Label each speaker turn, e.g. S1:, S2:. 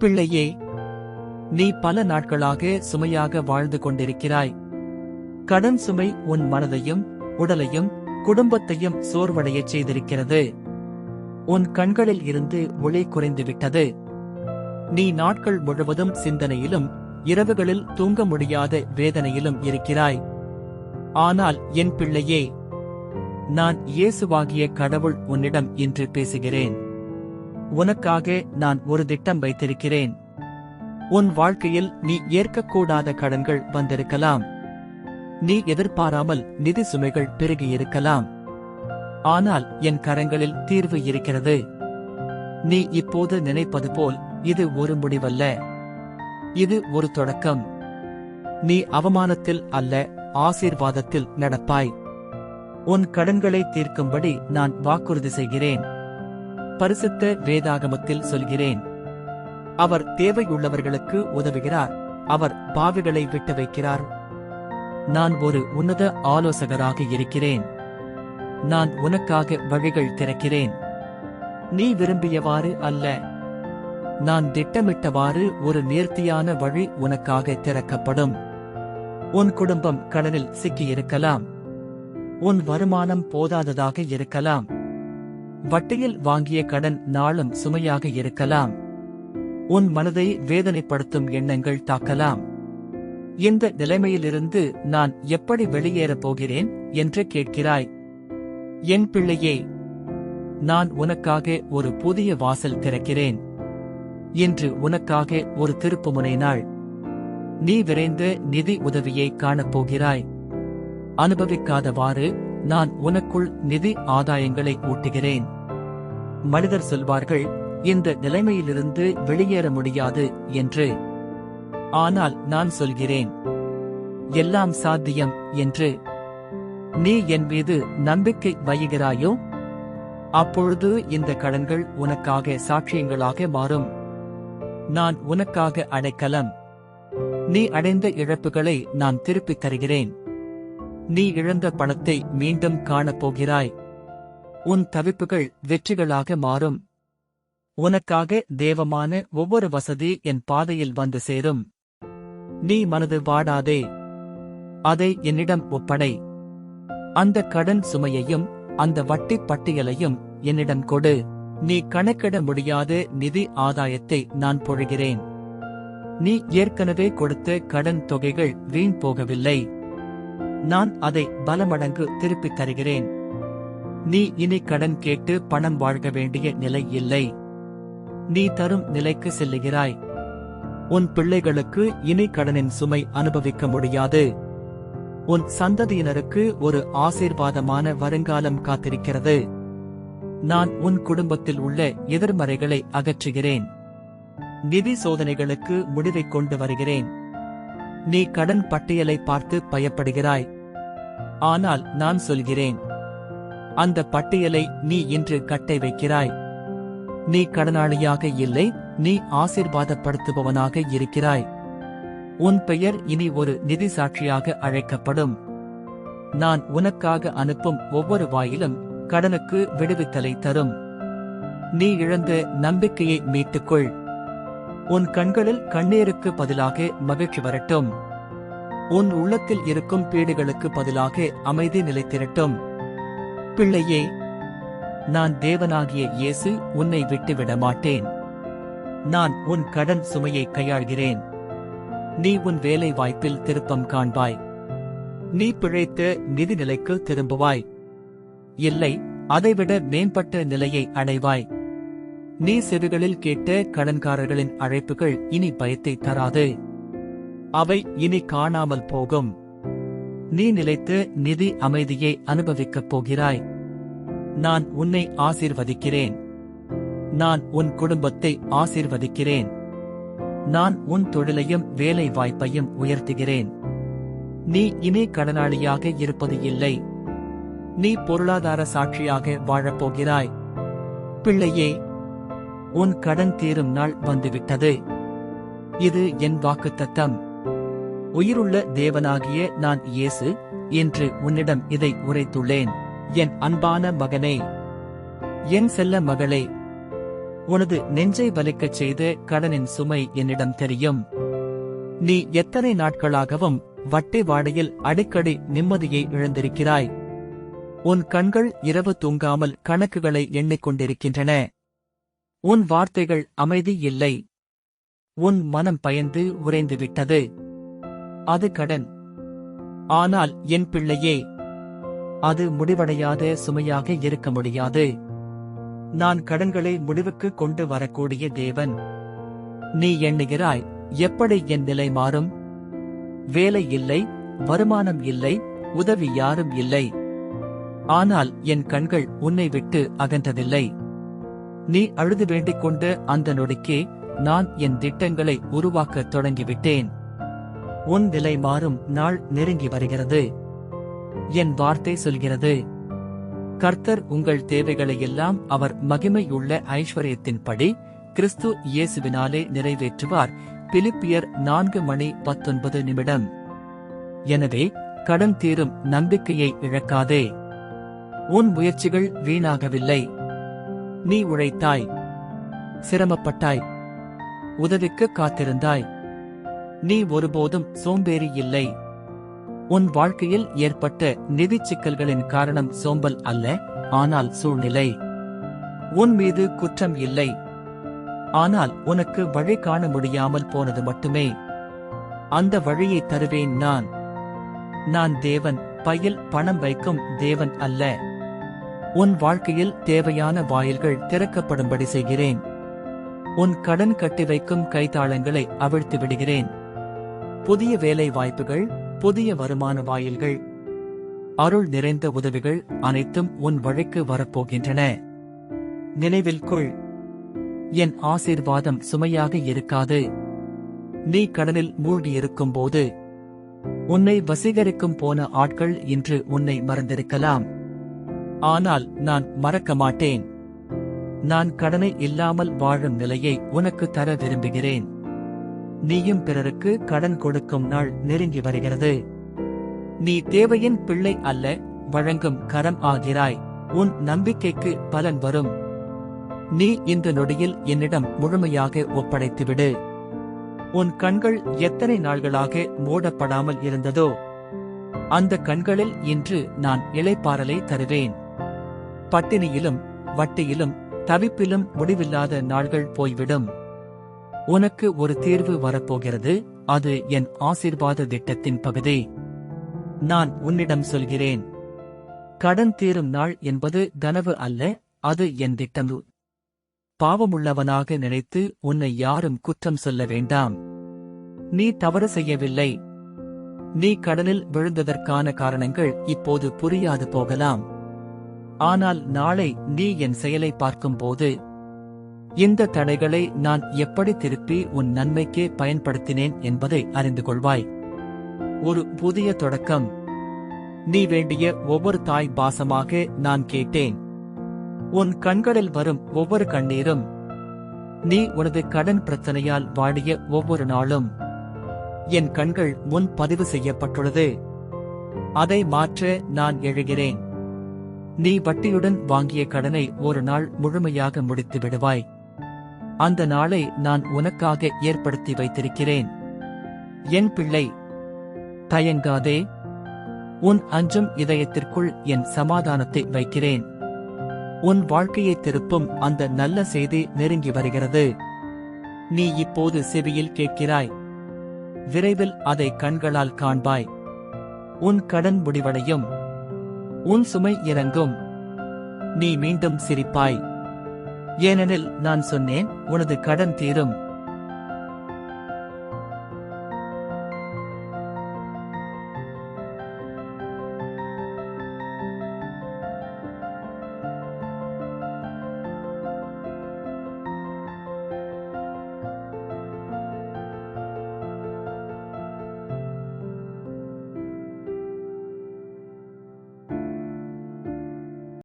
S1: பிள்ளையே நீ பல நாட்களாக சுமையாக வாழ்ந்து கொண்டிருக்கிறாய். கடன் சுமை உன் மனதையும் உடலையும் குடும்பத்தையும் சோர்வடையச் செய்திருக்கிறது. உன் கண்களில் இருந்து ஒளி குறைந்துவிட்டது. நீ நாட்கள் முழுவதும் சிந்தனையிலும் இரவுகளில் தூங்க முடியாத வேதனையிலும் இருக்கிறாய். ஆனால் என் பிள்ளையே நான் இயேசுவாகிய கடவுள் உன்னிடம் இன்று பேசுகிறேன். உனக்காக நான் ஒரு திட்டம் வைத்திருக்கிறேன். உன் வாழ்க்கையில் நீ ஏற்கக்கூடாத கடன்கள் வந்திருக்கலாம். நீ எதிர்பாராமல் நிதி சுமைகள் பெருகியிருக்கலாம் ஆனால் என் கரங்களில் தீர்வு இருக்கிறது. நீ இப்போது நினைப்பது போல் இது ஒரு முடிவல்ல. இது ஒரு தொடக்கம். நீ அவமானத்தில் அல்ல ஆசீர்வாதத்தில் நடப்பாய். உன் கடன்களை தீர்க்கும்படி நான் வாக்குறுதி செய்கிறேன். பரிசுத்த வேதாகமத்தில் சொல்கிறேன். அவர் தேவையுள்ளவர்களுக்கு உதவுகிறார். அவர் பாவிகளை விட்டு வைக்கிறார். நான் ஒரு உன்னத ஆலோசகராக இருக்கிறேன். நான் உனக்காக வழிகள் திறக்கிறேன். நீ விரும்பியவாறு அல்ல. நான் திட்டமிட்டவாறு ஒரு நேர்த்தியான வழி உனக்காக திறக்கப்படும். உன் குடும்பம் கடனில் சிக்கியிருக்கலாம். உன் வருமானம் போதாததாக இருக்கலாம். வட்டியில் வாங்கிய கடன் நாளும் சுமையாக இருக்கலாம். உன் மனதை வேதனைப்படுத்தும் எண்ணங்கள் தாக்கலாம். இந்த நிலைமையிலிருந்து நான் எப்படி வெளியேறப் போகிறேன் என்று கேட்கிறாய். என் பிள்ளையே நான் உனக்காக ஒரு புதிய வாசல் திறக்கிறேன். இன்று உனக்காக ஒரு திருப்புமுனை நாள். நீ விரைந்து நிதி உதவியை காணப்போகிறாய் அனுபவிக்காதவாறு நான் உனக்குள் நிதி ஆதாயங்களை ஊட்டுகிறேன். மனிதர் சொல்வார்கள் இந்த நிலைமையிலிருந்து வெளியேற முடியாது என்று. ஆனால் நான் சொல்கிறேன். எல்லாம் சாத்தியம் என்று. நீ என் மீது நம்பிக்கை வைகிறாயோ? அப்பொழுது இந்த கடன்கள் உனக்காக சாட்சியங்களாக மாறும். நான் உனக்காக அடைக்கலம். நீ அடைந்த இழப்புகளை நான் திருப்பித் தருகிறேன். நீ இழந்த பணத்தை மீண்டும் காணப்போகிறாய். உன் தவிப்புகள் வெற்றிகளாக மாறும். உனக்காக தேவமான ஒவ்வொரு வசதி என் பாதையில் வந்து சேரும். நீ மனது வாடாதே. அதை என்னிடம் ஒப்படை. அந்த கடன் சுமையையும் அந்த வட்டி பட்டியலையும் என்னிடம் கொடு. நீ கணக்கிட முடியாத நிதி ஆதாயத்தை நான் பொழுகிறேன். நீ ஏற்கனவே கொடுத்த கடன் தொகைகள் வீண் போகவில்லை. நான் அதை பலமடங்கு திருப்பித் தருகிறேன். நீ இனி கடன் கேட்டு பணம் வாழ்க வேண்டிய நிலை இல்லை. நீ தரும் நிலைக்கு செல்லுகிறாய். உன் பிள்ளைகளுக்கு இனி கடனின் சுமை அனுபவிக்க முடியாது. உன் சந்ததியினருக்கு ஒரு ஆசீர்வாதமான வருங்காலம் காத்திருக்கிறது. நான் உன் குடும்பத்தில் உள்ள எதிர்மறைகளை அகற்றுகிறேன். நிதி சோதனைகளுக்கு முடிவைக் கொண்டு வருகிறேன். நீ கடன் பட்டியலை பார்த்து பயப்படுகிறாய். ஆனால் நான் சொல்கிறேன். அந்த பட்டியலை நீ இன்று கட்டை வைக்கிறாய். நீ கடனாளியாக இல்லை நீ ஆசீர்வாதப்படுத்துபவனாக இருக்கிறாய். உன் பெயர் இனி ஒரு நிதி சாட்சியாக அழைக்கப்படும். நான் உனக்காக அனுப்பும் ஒவ்வொரு வாயிலும் கடனுக்கு விடுவித்தலை தரும். நீ இழந்த நம்பிக்கையை மீட்டுக்கொள். உன் கண்களில் கண்ணீருக்கு பதிலாக மகிழ்ச்சி வரட்டும். உன் உள்ளத்தில் இருக்கும் பீடுகளுக்கு பதிலாக அமைதி நிலைத்திரட்டும். பிள்ளையே நான் தேவனாகிய இயேசு உன்னை விட்டுவிட மாட்டேன் நான் உன் கடன் சுமையை கையாள்கிறேன். நீ உன் வேலை வாய்ப்பில் திருப்பம் காண்பாய். நீ பிழைத்த நிதிநிலைக்கு திரும்புவாய். இல்லை அதைவிட மேம்பட்ட நிலையை அடைவாய். நீ செவிகளில் கேட்ட கடன்காரர்களின் அழைப்புகள் இனி பயத்தை தராது. அவை இனி காணாமல் போகும். நீ நிலைத்து நிதி அமைதியை அனுபவிக்கப் போகிறாய். நான் உன்னை ஆசீர்வதிக்கிறேன். நான் உன் குடும்பத்தை ஆசீர்வதிக்கிறேன். நான் உன் தொழிலையும் வேலை வாய்ப்பையும் உயர்த்துகிறேன். நீ இனி கடனாளியாக இருப்பது இல்லை. நீ பொருளாதார சாட்சியாக வாழப்போகிறாய் பிள்ளையே உன் கடன் தீரும் நாள் வந்துவிட்டது. இது என் வாக்குத்தத்தம். உயிருள்ள தேவனாகிய நான் இயேசு என்று உன்னிடம் இதை உரைத்துள்ளேன். என் அன்பான மகனே என் செல்ல மகளே உனது நெஞ்சை வலிக்கச் செய்த கடனின் சுமை என்னிடம் தெரியும். நீ எத்தனை நாட்களாகவும் வட்டை வாடையில் அடிக்கடி நிம்மதியை இழந்திருக்கிறாய். உன் கண்கள் இரவு தூங்காமல் கணக்குகளை எண்ணிக்கொண்டிருக்கின்றன. உன் வார்த்தைகள் அமைதி இல்லை. உன் மனம் பயந்து உறைந்துவிட்டது. அது கடன். ஆனால் என் பிள்ளையே அது முடிவடையாத சுமையாக இருக்க முடியாது. நான் கடன்களை முடிவுக்கு கொண்டு வரக்கூடிய தேவன். நீ எண்ணுகிறாய் எப்படி என் நிலை மாறும்? வேலை இல்லை வருமானம் இல்லை உதவி யாரும் இல்லை. ஆனால் என் கண்கள் உன்னை விட்டு அகன்றதில்லை. நீ அழுது வேண்டிக் கொண்டு அந்த நொடிக்கு நான் என் திட்டங்களை உருவாக்கத் தொடங்கிவிட்டேன். உன் நிலை மாறும் நாள் நெருங்கி வருகிறது. என் வார்த்தை சொல்கிறது. கர்த்தர் உங்கள் தேவைகளை எல்லாம் அவர் மகிமையுள்ள ஐஸ்வர்யத்தின்படி கிறிஸ்து இயேசுவினாலே நிறைவேற்றுவார். பிலிப்பியர் நான்கு மணி பத்தொன்பது நிமிடம். எனவே கடன் தீரும் நம்பிக்கையை இழக்காதே. உன் முயற்சிகள் வீணாகவில்லை. நீ உழைத்தாய். சிரமப்பட்டாய். உதவிக்கு காத்திருந்தாய். நீ ஒருபோதும் சோம்பேறி இல்லை. உன் வாழ்க்கையில் ஏற்பட்ட நிதி சிக்கல்களின் காரணம் சோம்பல் அல்ல ஆனால் சூழ்நிலை. உன் மீது குற்றம் இல்லை. ஆனால் உனக்கு வழி காண முடியாமல் போனது மட்டுமே. அந்த வழியை தருவேன் நான். நான் தேவன் பையில் பணம் வைக்கும் தேவன் அல்ல. உன் வாழ்க்கையில் தேவையான வாயில்கள் திறக்கப்படும்படி செய்கிறேன். உன் கடன் கட்டி வைக்கும் கைத்தாளங்களை அவிழ்த்து விடுகிறேன். புதிய வேலை வாய்ப்புகள் புதிய வருமான வாயில்கள் அருள் நிறைந்த உதவிகள் அனைத்தும் உன் வழிக்கு வரப்போகின்றன. நினைவில் கொள். என் ஆசீர்வாதம் சுமையாக இருக்காது. நீ கடனில் மூழ்கியிருக்கும் போது உன்னை வசீகரிக்கும் போன ஆட்கள் இன்று உன்னை மறந்திருக்கலாம். ஆனால் நான் மறக்க மாட்டேன். நான் கடனை இல்லாமல் வாழும் நிலையை உனக்கு தர விரும்புகிறேன். நீயும் பிறருக்கு கடன் கொடுக்கும் நாள் நெருங்கி வருகிறது. நீ தேவையின் பிள்ளை அல்ல வழங்கும் கரம் ஆகிறாய் உன் நம்பிக்கைக்கு பலன் வரும். நீ இந்த நொடியில் என்னிடம் முழுமையாக ஒப்படைத்துவிடு. உன் கண்கள் எத்தனை நாள்களாக மூடப்படாமல் இருந்ததோ அந்த கண்களில் இன்று நான் இலைப்பாறலை தருவேன். பட்டினியிலும் வட்டியிலும் தவிப்பிலும் முடிவில்லாத நாள்கள் போய்விடும். உனக்கு ஒரு தீர்வு வரப்போகிறது அது என் ஆசிர்வாத திட்டத்தின் பகுதி. நான் உன்னிடம் சொல்கிறேன். கடன் தீரும் நாள் என்பது கனவு அல்ல அது என் திட்டம். பாவமுள்ளவனாக நினைத்து உன்னை யாரும் குற்றம் சொல்ல வேண்டாம். நீ தவறு செய்யவில்லை. நீ கடனில் விழுந்ததற்கான காரணங்கள் இப்போது புரியாது போகலாம். ஆனால் நாளை நீ என் செயலை பார்க்கும்போது இந்த தடைகளை நான் எப்படி திருப்பி உன் நன்மைக்கே பயன்படுத்தினேன் என்பதை அறிந்து கொள்வாய். ஒரு புதிய தொடக்கம். நீ வேண்டிய ஒவ்வொரு தாய் பாசமாக நான் கேட்டேன். உன் கண்களில் வரும் ஒவ்வொரு கண்ணீரும் நீ உனது கடன் பிரச்சனையால் வாடிய ஒவ்வொரு நாளும் என் கண்கள் முன் பதிவு செய்யப்பட்டுள்ளது. அதை மாற்ற நான் எழுகிறேன். நீ வட்டியுடன் வாங்கிய கடனை ஒரு நாள் முழுமையாக முடித்து விடுவாய். அந்த நாளை நான் உனக்காக ஏற்படுத்தி வைத்திருக்கிறேன். என் பிள்ளை தயங்காதே. உன் அஞ்சும் இதயத்திற்குள் என் சமாதானத்தை வைக்கிறேன். உன் வாழ்க்கையை திருப்பும் அந்த நல்ல செய்தி நெருங்கி வருகிறது. நீ இப்போது செவியில் கேட்கிறாய். விரைவில் அதை கண்களால் காண்பாய். உன் கடன் முடிவடையும். உன் சுமை இறங்கும். நீ மீண்டும் சிரிப்பாய். ஏனெனில் நான் சொன்னேன் உனது கடன் தீரும்.